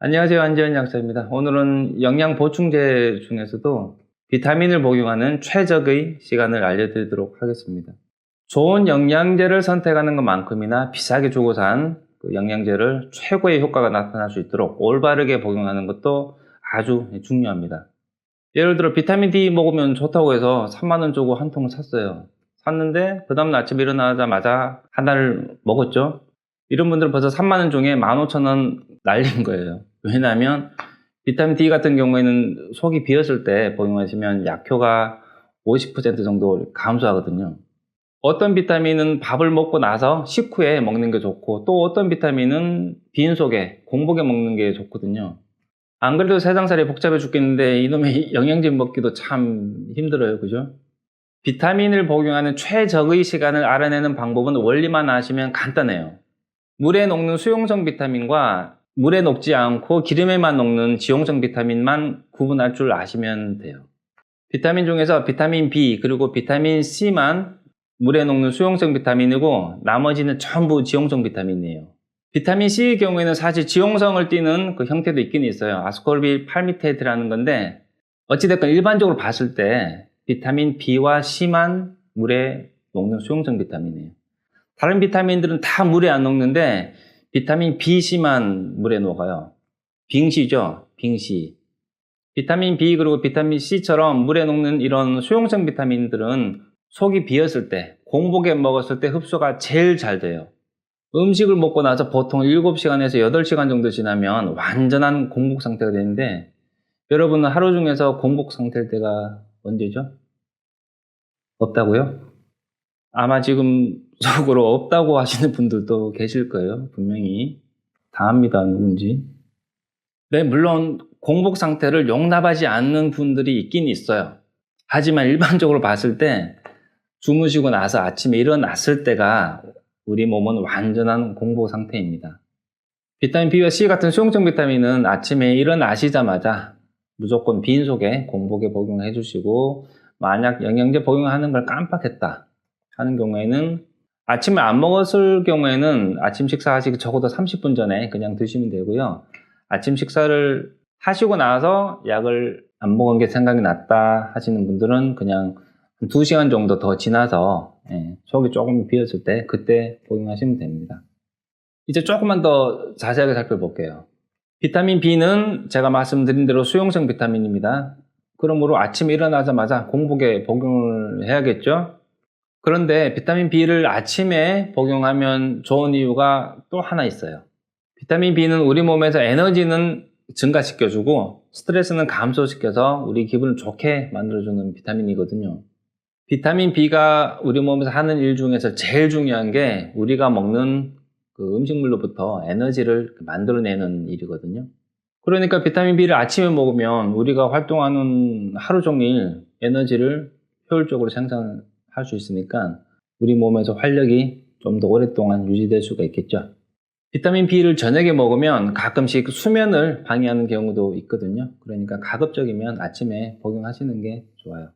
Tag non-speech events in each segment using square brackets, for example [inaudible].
안녕하세요. 안지현 약사입니다. 오늘은 영양 보충제 중에서도 비타민을 복용하는 최적의 시간을 알려드리도록 하겠습니다. 좋은 영양제를 선택하는 것만큼이나 비싸게 주고 산 그 영양제를 최고의 효과가 나타날 수 있도록 올바르게 복용하는 것도 아주 중요합니다. 예를 들어 비타민 D 먹으면 좋다고 해서 3만원 주고 한 통을 샀어요. 샀는데 그 다음날 아침에 일어나자마자 하나를 먹었죠. 이런 분들은 벌써 3만원 중에 15,000원 날린 거예요. 왜냐하면 비타민 D 같은 경우에는 속이 비었을 때 복용하시면 약효가 50% 정도 감소하거든요. 어떤 비타민은 밥을 먹고 나서 식후에 먹는 게 좋고 또 어떤 비타민은 빈 속에 공복에 먹는 게 좋거든요. 안 그래도 세상살이 복잡해 죽겠는데 이놈의 [laughs] 영양제 먹기도 참 힘들어요. 그죠? 비타민을 복용하는 최적의 시간을 알아내는 방법은 원리만 아시면 간단해요. 물에 녹는 수용성 비타민과 물에 녹지 않고 기름에만 녹는 지용성 비타민만 구분할 줄 아시면 돼요. 비타민 중에서 비타민 B 그리고 비타민 C만 물에 녹는 수용성 비타민이고 나머지는 전부 지용성 비타민이에요. 비타민 C의 경우에는 사실 지용성을 띠는 그 형태도 있긴 있어요. 아스코르빌 팔미테이트라는 건데 어찌됐건 일반적으로 봤을 때 비타민 B와 C만 물에 녹는 수용성 비타민이에요. 다른 비타민들은 다 물에 안 녹는데 비타민 B, C만 물에 녹아요. 빙시죠. 빙시. 비타민 B 그리고 비타민 C처럼 물에 녹는 이런 수용성 비타민들은 속이 비었을 때, 공복에 먹었을 때 흡수가 제일 잘 돼요. 음식을 먹고 나서 보통 7시간에서 8시간 정도 지나면 완전한 공복 상태가 되는데 여러분은 하루 중에서 공복 상태일 때가 언제죠? 없다고요? 아마 지금 속으로 없다고 하시는 분들도 계실 거예요. 분명히. 다 압니다. 누군지. 네, 물론 공복 상태를 용납하지 않는 분들이 있긴 있어요. 하지만 일반적으로 봤을 때 주무시고 나서 아침에 일어났을 때가 우리 몸은 완전한 공복 상태입니다. 비타민 B와 C 같은 수용성 비타민은 아침에 일어나시자마자 무조건 빈 속에 공복에 복용해 주시고 만약 영양제 복용하는 걸 깜빡했다 하는 경우에는 아침에 안 먹었을 경우에는 아침 식사하시기 적어도 30분 전에 그냥 드시면 되고요. 아침 식사를 하시고 나서 약을 안 먹은 게 생각이 났다 하시는 분들은 그냥 한 2시간 정도 더 지나서 예, 속이 조금 비었을 때 그때 복용하시면 됩니다. 이제 조금만 더 자세하게 살펴볼게요. 비타민 B는 제가 말씀드린 대로 수용성 비타민입니다. 그러므로 아침에 일어나자마자 공복에 복용을 해야겠죠? 그런데 비타민 B를 아침에 복용하면 좋은 이유가 또 하나 있어요. 비타민 B는 우리 몸에서 에너지는 증가시켜주고 스트레스는 감소시켜서 우리 기분을 좋게 만들어주는 비타민이거든요. 비타민 B가 우리 몸에서 하는 일 중에서 제일 중요한 게 우리가 먹는 그 음식물로부터 에너지를 만들어내는 일이거든요. 그러니까 비타민 B를 아침에 먹으면 우리가 활동하는 하루 종일 에너지를 효율적으로 생산 할 수 있으니까 우리 몸에서 활력이 좀 더 오랫동안 유지될 수가 있겠죠. 비타민 B를 저녁에 먹으면 가끔씩 수면을 방해하는 경우도 있거든요. 그러니까 가급적이면 아침에 복용하시는 게 좋아요.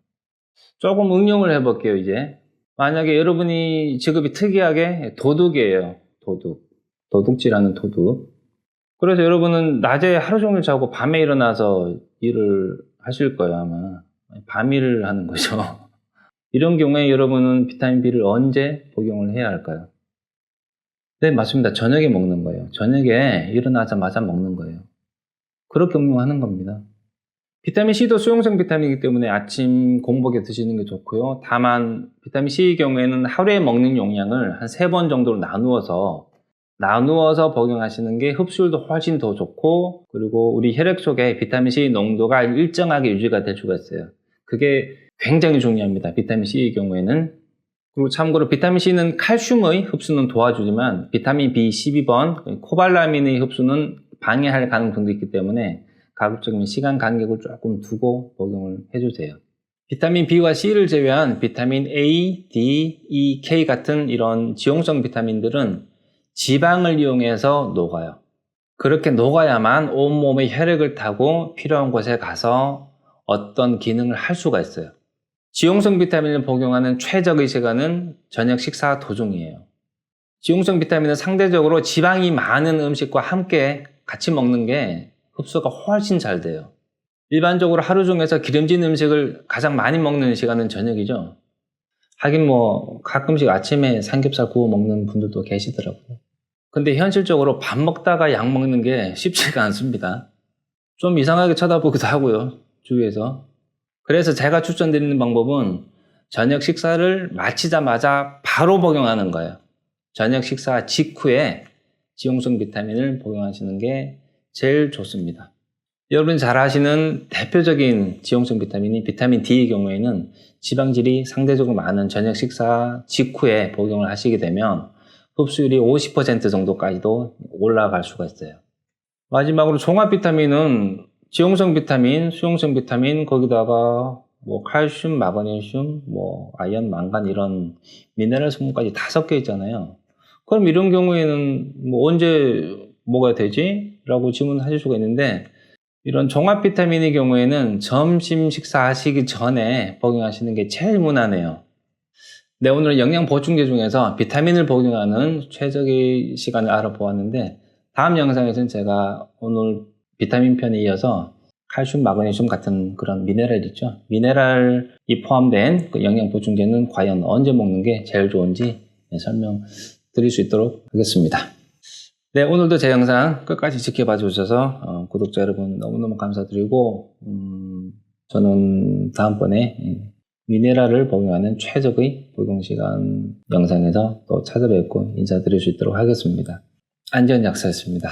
조금 응용을 해볼게요, 이제. 만약에 여러분이 직업이 특이하게 도둑이에요. 도둑. 도둑질하는 도둑. 그래서 여러분은 낮에 하루 종일 자고 밤에 일어나서 일을 하실 거예요, 아마. 밤 일을 하는 거죠. [laughs] 이런 경우에 여러분은 비타민 B를 언제 복용을 해야 할까요? 네, 맞습니다. 저녁에 먹는 거예요. 저녁에 일어나자마자 먹는 거예요. 그렇게 응용하는 겁니다. 비타민 C도 수용성 비타민이기 때문에 아침 공복에 드시는 게 좋고요. 다만 비타민 C의 경우에는 하루에 먹는 용량을 한 세 번 정도로 나누어서 나누어서 복용하시는 게 흡수율도 훨씬 더 좋고 그리고 우리 혈액 속에 비타민 C 농도가 일정하게 유지가 될 수가 있어요. 그게 굉장히 중요합니다. 비타민 C의 경우에는 그리고 참고로 비타민 C는 칼슘의 흡수는 도와주지만 비타민 B 12번 코발라민의 흡수는 방해할 가능성도 있기 때문에 가급적이면 시간 간격을 조금 두고 복용을 해주세요. 비타민 B와 C를 제외한 비타민 A, D, E, K 같은 이런 지용성 비타민들은 지방을 이용해서 녹아요. 그렇게 녹아야만 온몸의 혈액을 타고 필요한 곳에 가서 어떤 기능을 할 수가 있어요. 지용성 비타민을 복용하는 최적의 시간은 저녁 식사 도중이에요. 지용성 비타민은 상대적으로 지방이 많은 음식과 함께 같이 먹는 게 흡수가 훨씬 잘 돼요. 일반적으로 하루 중에서 기름진 음식을 가장 많이 먹는 시간은 저녁이죠. 하긴 뭐 가끔씩 아침에 삼겹살 구워 먹는 분들도 계시더라고요. 근데 현실적으로 밥 먹다가 약 먹는 게 쉽지가 않습니다. 좀 이상하게 쳐다보기도 하고요. 주위에서. 그래서 제가 추천드리는 방법은 저녁 식사를 마치자마자 바로 복용하는 거예요. 저녁 식사 직후에 지용성 비타민을 복용하시는 게 제일 좋습니다. 여러분 잘 아시는 대표적인 지용성 비타민이 비타민 D의 경우에는 지방질이 상대적으로 많은 저녁 식사 직후에 복용을 하시게 되면 흡수율이 50% 정도까지도 올라갈 수가 있어요. 마지막으로 종합 비타민은 지용성 비타민, 수용성 비타민, 거기다가 뭐 칼슘, 마그네슘, 뭐 아연, 망간 이런 미네랄 성분까지 다 섞여 있잖아요. 그럼 이런 경우에는 뭐 언제 먹어야 되지? 라고 질문하실 수가 있는데 이런 종합 비타민의 경우에는 점심 식사하시기 전에 복용하시는 게 제일 무난해요. 네, 오늘 영양 보충제 중에서 비타민을 복용하는 최적의 시간을 알아보았는데 다음 영상에서는 제가 오늘 비타민 편에 이어서 칼슘, 마그네슘 같은 그런 미네랄 있죠. 미네랄이 포함된 그 영양 보충제는 과연 언제 먹는 게 제일 좋은지 네, 설명드릴 수 있도록 하겠습니다. 네, 오늘도 제 영상 끝까지 지켜봐 주셔서 어, 구독자 여러분 너무너무 감사드리고 음, 저는 다음번에 예, 미네랄을 복용하는 최적의 복용 시간 영상에서 또 찾아뵙고 인사드릴 수 있도록 하겠습니다. 안전 약사였습니다.